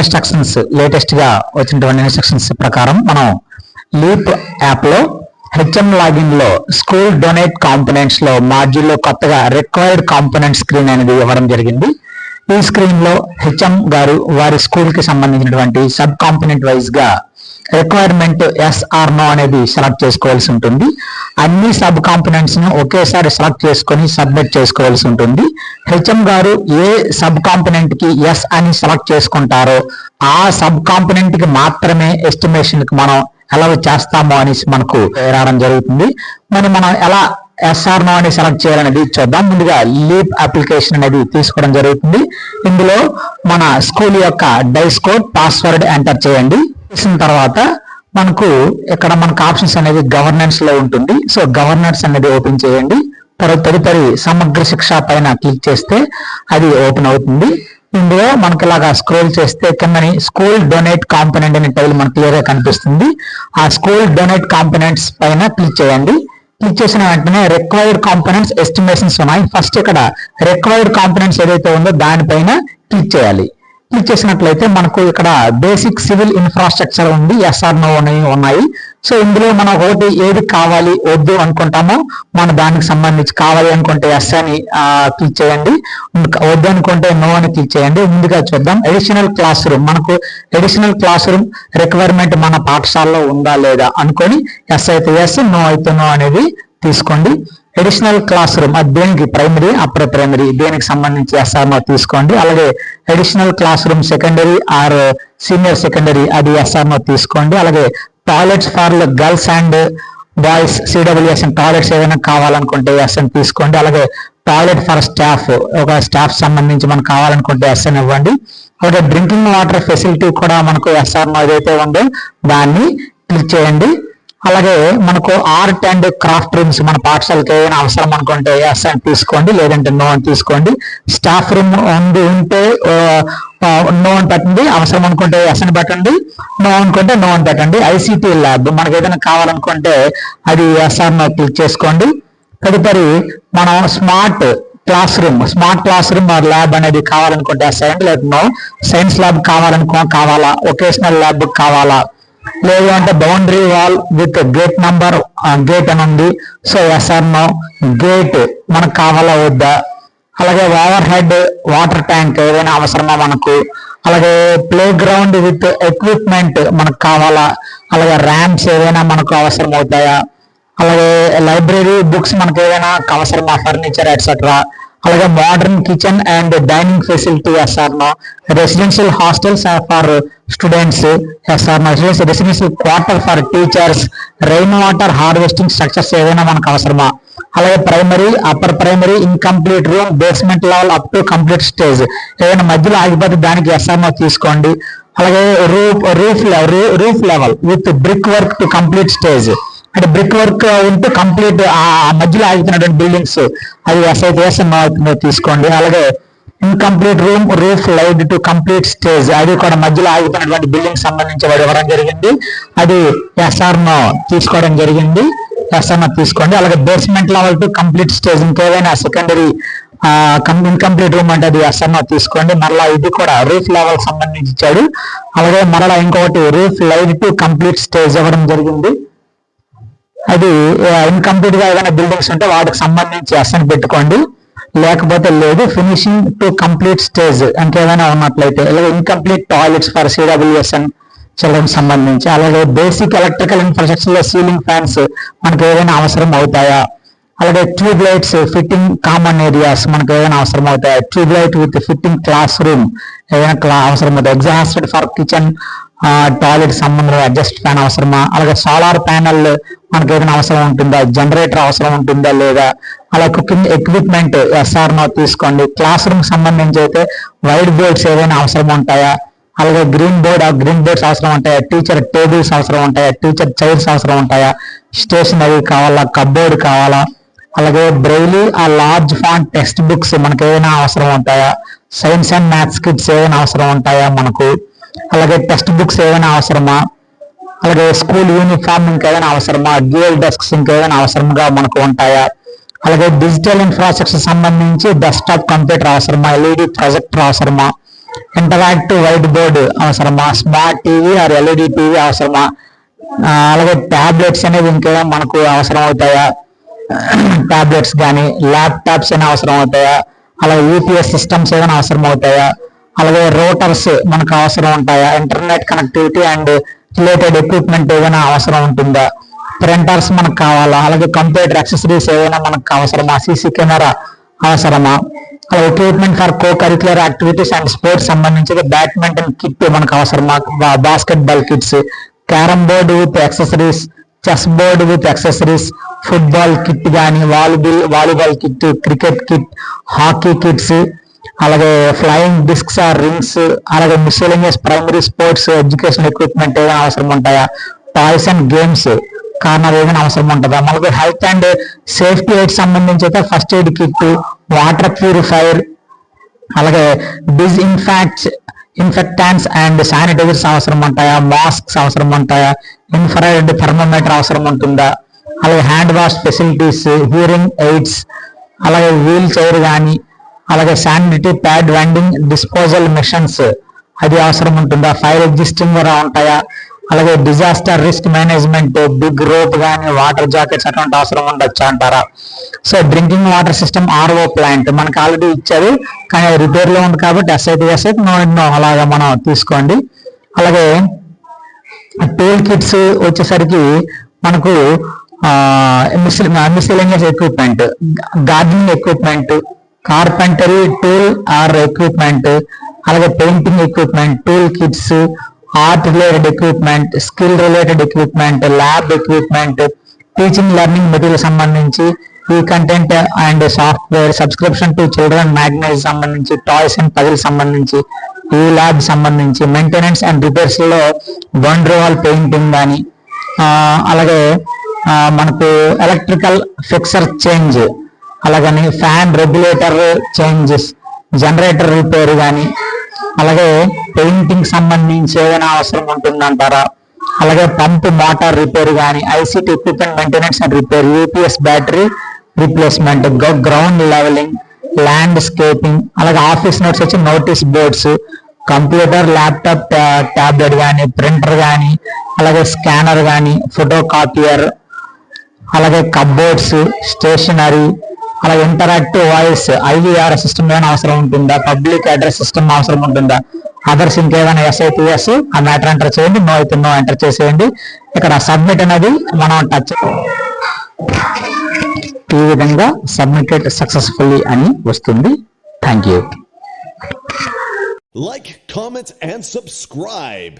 Instructions లేటెస్ట్గా వచ్చినటువంటి instructions ప్రకారం మనం లీప్ యాప్లో హెచ్ఎం లాగిన్లో స్కూల్ డొనేట్ కాంపోనెంట్స్లో మాడ్యూల్లో కొత్తగా రిక్వైర్డ్ కాంపోనెంట్ స్క్రీన్ అనేది ఇవ్వడం జరిగింది. ఈ స్క్రీన్లో హెచ్ఎం గారు వారి స్కూల్కి సంబంధించినటువంటి సబ్ కాంపోనెంట్ వైజ్గా రిక్వైర్మెంట్ ఎస్ ఆర్ నో అనేది సెలెక్ట్ చేసుకోవాల్సి ఉంటుంది. అన్ని సబ్ కాంపోనెంట్స్ను ఒకేసారి సెలెక్ట్ చేసుకొని సబ్మిట్ చేసుకోవాల్సి ఉంటుంది. హెచ్ఎం గారు ఏ సబ్ కాంపోనెంట్కి ఎస్ అని సెలెక్ట్ చేసుకుంటారో ఆ సబ్ కాంపోనెంట్కి మాత్రమే ఎస్టిమేషన్కి మనం ఎలా చేస్తామో అనేసి మనకు రావడం జరుగుతుంది. మరి మనం ఎలా ఎస్ఆర్ నో అని సెలెక్ట్ చేయాలనేది చూద్దాం. ముందుగా లీప్ అప్లికేషన్ అనేది తీసుకోవడం జరుగుతుంది. ఇందులో మన స్కూల్ యొక్క డైస్ కోడ్ పాస్వర్డ్ ఎంటర్ చేయండి. చేసిన తర్వాత మనకు ఇక్కడ మనకు ఆప్షన్స్ అనేది గవర్నెన్స్లో ఉంటుంది. సో గవర్నెన్స్ అనేది ఓపెన్ చేయండి. తర్వాత తదుపరి సమగ్ర శిక్ష పైన క్లిక్ చేస్తే అది ఓపెన్ అవుతుంది. ఇందులో మనకి ఇలాగా స్క్రోల్ చేస్తే కిందని స్కూల్ డొనేట్ కాంపనెంట్ అనే టైల్ మనకు క్లియర్గా కనిపిస్తుంది. ఆ స్కూల్ డొనేట్ కాంపనెంట్స్ పైన క్లిక్ చేయండి. క్లిక్ చేసిన వెంటనే రిక్వైర్డ్ కాంపనెంట్స్ ఎస్టిమేషన్స్ ఉన్నాయి. ఫస్ట్ ఇక్కడ రిక్వైర్డ్ కాంపనెంట్స్ ఏదైతే ఉందో దానిపైన క్లిక్ చేయాలి. క్లిక్ చేసినట్లయితే మనకు ఇక్కడ బేసిక్ సివిల్ ఇన్ఫ్రాస్ట్రక్చర్ ఉంది ఎస్ఆర్ నో అనేవి ఉన్నాయి. సో ఇందులో మనం ఒకటి ఏది కావాలి వద్దు అనుకుంటామో. మన దానికి సంబంధించి కావాలి అనుకుంటే ఎస్ అని క్లిక్ చేయండి. వద్దు అనుకుంటే నో అని క్లిక్ చేయండి. ముందుగా చూద్దాం. ఎడిషనల్ క్లాస్ రూమ్ మనకు ఎడిషనల్ క్లాస్ రూమ్ రిక్వైర్మెంట్ మన పాఠశాలలో ఉందా లేదా అనుకొని ఎస్ అయితే ఎస్ నో అయితే నో అనేది తీసుకోండి. అడిషనల్ క్లాస్ రూమ్ అది దేనికి? ప్రైమరీ అప్పర్ ప్రైమరీ దేనికి సంబంధించి ఎస్ఆర్ఆర్ తీసుకోండి. అలాగే additional class room secondary or senior secondary అది ఎస్ఆర్ఆర్ తీసుకోండి. అలాగే toilets for girls and boys C W S N toilets ఏదైనా కావాలనుకుంటే ఎస్ఎన్ తీసుకోండి. అలాగే టాయిలెట్ ఫర్ స్టాఫ్ ఒక స్టాఫ్ సంబంధించి మనకు కావాలనుకుంటే ఎస్ఎన్ ఇవ్వండి. అలాగే డ్రింకింగ్ వాటర్ ఫెసిలిటీ కూడా మనకు ఎస్ఆర్నో ఏదైతే ఉందో దాన్ని క్లిక్ చేయండి. అలాగే మనకు ఆర్ట్ అండ్ క్రాఫ్ట్ రూమ్స్ మన పాఠశాలకి ఏమైనా అవసరం అనుకుంటే ఎస్ అని తీసుకోండి లేదంటే నో అని తీసుకోండి. స్టాఫ్ రూమ్ ఉంది ఉంటే నో అని పెట్టండి అవసరం అనుకుంటే ఎస్ అని పెట్టండి నో అనుకుంటే నో అని పెట్టండి. ఐసీటీ ల్యాబ్ మనకు ఏదైనా కావాలనుకుంటే అది ఎస్ఆర్ నో క్లిక్ చేసుకోండి. తదుపరి మనం smart class room smart class room lab అనేది కావాలనుకుంటే ఎస్ అండి లేకపోతే నో. సైన్స్ ల్యాబ్ కావాలనుకో కావాలా ఒకేషనల్ ల్యాబ్ కావాలా? లేదు అంటే boundary wall with gate number gate అని ఉంది. సో ఎస్ఆర్ నో గేట్ మనకు కావాలా వద్దా? అలాగే ఓవర్ హెడ్ వాటర్ ట్యాంక్ ఏదైనా అవసరమా మనకు? అలాగే ప్లే గ్రౌండ్ విత్ ఎక్విప్మెంట్ మనకు కావాలా? అలాగే ర్యాంప్స్ ఏదైనా మనకు అవసరం అవుతాయా అలాగే లైబ్రరీ బుక్స్ మనకు ఏదైనా అవసరమా? ఫర్నిచర్ ఎట్సెట్రా అలాగే modern kitchen and dining facility S R no residential hostels for students S R no residential quarter for teachers rain water harvesting structures ఏదైనా మనకు అవసరమా? అలాగే primary upper primary incomplete room basement level up to complete stage ఏదైనా మధ్యలో ఆగిపోతే దానికి ఎస్ఆర్నో తీసుకోండి. అలాగే roof roof roof level with brick work to complete stage అంటే బ్రిక్ వర్క్ ఉంటే కంప్లీట్ ఆ మధ్యలో ఆగుతున్నటువంటి బిల్డింగ్స్ అది ఎస్ఐతే తీసుకోండి. అలాగే incomplete room roof laid to complete stage అది కూడా మధ్యలో ఆగుతున్నటువంటి బిల్డింగ్ సంబంధించి వాడు ఇవ్వడం జరిగింది. అది ఎస్ఆర్నో తీసుకోవడం జరిగింది. ఎస్ఆర్నో తీసుకోండి. అలాగే basement level to complete stage ఇంకేదైనా సెకండరీ ఇన్కంప్లీట్ రూమ్ అంటే అది ఎస్ఆర్నో తీసుకోండి. మరలా ఇది కూడా రూఫ్ లెవెల్ సంబంధించి ఇచ్చాడు. అలాగే మరలా ఇంకొకటి roof laid to complete stage ఇవ్వడం జరిగింది. అది ఇన్కంప్లీట్గా ఏదైనా బిల్డింగ్స్ ఉంటే వాటికి సంబంధించి అసెంట్ పెట్టుకోండి. లేకపోతే లేదు ఫినిషింగ్ టు కంప్లీట్ స్టేజ్ ఇంకేదైనా ఉన్నట్లయితే అలాగే incomplete toilets for C W S N children సంబంధించి అలాగే బేసిక్ ఎలక్ట్రికల్ ఇన్ఫ్రాస్ట్రక్చర్లో సీలింగ్ ఫ్యాన్స్ మనకు ఏదైనా అవసరం అవుతాయా? అలాగే tube lights fitting common areas మనకు ఏదైనా అవసరం అవుతాయి? Tube light with fitting class room ఏదైనా అవసరం అవుతాయి? ఎగ్జాస్టెడ్ ఫర్ కిచెన్ టాయిలెట్ సంబంధం అడ్జస్ట్ ఫ్యాన్ అవసరమా? అలాగే సోలార్ ప్యానల్ మనకి ఏదైనా అవసరం ఉంటుందా? జనరేటర్ అవసరం ఉంటుందా లేదా? అలా కుకింగ్ ఎక్విప్మెంట్ ఎస్ఆర్ నో తీసుకోండి. క్లాస్ రూమ్ సంబంధించి అయితే వైట్ బోర్డ్స్ ఏదైనా అవసరం ఉంటాయా? అలాగే గ్రీన్ బోర్డ్ ఆ గ్రీన్ బోర్డ్స్ అవసరం ఉంటాయా? టీచర్ టేబుల్స్ అవసరం ఉంటాయా? టీచర్ చైర్స్ అవసరం ఉంటాయా? స్టేషనరీ కావాలా? కబ్బోర్డ్ కావాలా? అలాగే బ్రెయిలీ ఆ లార్జ్ ఫాంట్ టెక్స్ట్ బుక్స్ మనకి ఏదైనా అవసరం ఉంటాయా? సైన్స్ అండ్ మ్యాథ్స్ కిట్స్ ఏదైనా అవసరం ఉంటాయా మనకు? అలాగే టెక్స్ట్ బుక్స్ ఏదైనా అవసరమా? అలాగే స్కూల్ యూనిఫామ్ ఇంకేదైనా అవసరమా? డ్యూయల్ డెస్క్స్ ఇంకేదైనా అవసరంగా మనకు ఉంటాయా? అలాగే డిజిటల్ ఇన్ఫ్రాస్ట్రక్చర్ సంబంధించి డెస్క్టాప్ కంప్యూటర్ అవసరమా? ఎల్ఈడి ప్రొజెక్టర్ అవసరమా? ఇంటరాక్టివ్ వైట్ బోర్డు అవసరమా? Smart TV or L E D TV అవసరమా? అలాగే ట్యాబ్లెట్స్ అనేవి ఇంకేమైనా మనకు అవసరం అవుతాయా? ట్యాబ్లెట్స్ కానీ ల్యాప్టాప్స్ అయినా అవసరం అవుతాయా? అలాగే యూపీఎస్ సిస్టమ్స్ ఏమైనా అవసరం అవుతాయా? అలాగే రోటర్స్ మనకు అవసరం ఉంటాయా? Internet connectivity and related equipment ఏదైనా అవసరం ఉంటుందా? ప్రింటర్స్ మనకు కావాలా? అలాగే కంప్యూటర్ యాక్సెసరీస్ ఏదైనా మనకు అవసరమా? సీసీ కెమెరా అవసరమా? అలాగే equipment for co curricular activities and sports సంబంధించి బ్యాడ్మింటన్ కిట్ మనకు అవసరమా? Basketball kits carrom board with accessories chess board with accessories football kit కానీ volleyball volleyball kit cricket kit hockey kits అలాగే ఫ్లయింగ్ డిస్క్స్ ఆర్ రింగ్స్ అలాగే miscellaneous primary sports education equipment ఏదైనా అవసరం ఉంటాయా? Toys and games corner ఏదైనా అవసరం ఉంటుందా? మనకు హెల్త్ అండ్ సేఫ్టీ ఎయిడ్ సంబంధించి అయితే first aid kit water purifier అలాగే డిస్ఇన్ఫాక్ట్స్ ఇన్ఫెక్టాన్స్ అండ్ శానిటైజర్స్ అవసరం ఉంటాయా? మాస్క్స్ అవసరం ఉంటాయా? ఇన్ఫ్రారెడ్ థర్మోమీటర్ అవసరం ఉంటుందా? అలాగే hand wash facilities hearing aids అలాగే వీల్ చైర్ కానీ అలాగే sanitary pad vending disposal machines అది అవసరం ఉంటుందా? ఫైర్ ఎగ్జిస్టింగ్ కూడా ఉంటాయా? అలాగే disaster risk management big rope కానీ వాటర్ జాకెట్స్ అటువంటి అవసరం ఉండొచ్చు అంటారా? So drinking water system RO plant మనకు ఆల్రెడీ ఇచ్చారు కానీ రిపేర్లో రిపేర్లో ఉంది కాబట్టి ఎస్ఐటి ఎస్ఐటి నో ఎన్నో అలాగా మనం తీసుకోండి. అలాగే టూల్ కిట్స్ వచ్చేసరికి మనకు miscellaneous equipment gardening equipment carpentry tool or equipment అలాగే painting equipment tool kits art related equipment skill related equipment lab equipment teaching learning material సంబంధించి ఈ content and software subscription to children magazines సంబంధించి toys and puzzle సంబంధించి ఈ lab సంబంధించి maintenance and రిపేర్స్లో wall painting కానీ అలాగే మనకు ఎలక్ట్రికల్ ఫిక్సర్ చేంజ్ అలాగని fan regulator changes generator repair కానీ అలాగే పెయింటింగ్ సంబంధించి ఏదైనా అవసరం ఉంటుందంటారా? అలాగే పంప్ మోటార్ రిపేర్ కానీ ICT equipment maintenance and repair UPS battery replacement ground levelling landscaping అలాగే ఆఫీస్ నోట్స్ వచ్చి notice boards computer laptop tablet కానీ ప్రింటర్ కానీ అలాగే స్కానర్ కానీ ఫోటో కాపియర్ అలాగే కబోర్డ్స్ స్టేషనరీ అలా ఇంటరాక్టివ్ వాయిస్ ఐవీఆర్ సిస్టమ్ ఏమైనా అవసరం ఉంటుందా? పబ్లిక్ అడ్రస్ సిస్టమ్ అవసరం ఉంటుందా? అదర్స్ ఇంకేమైనా ఎస్ఐపిఎస్ ఆ మ్యాటర్ ఎంటర్ చేయండి నో అయితే నో ఎంటర్ చేసేయండి. ఇక్కడ సబ్మిట్ అనేది మనం టచ్ ఈ విధంగా సబ్మిటెడ్ సక్సెస్ఫుల్లీ అని వస్తుంది. Thank you like comments and subscribe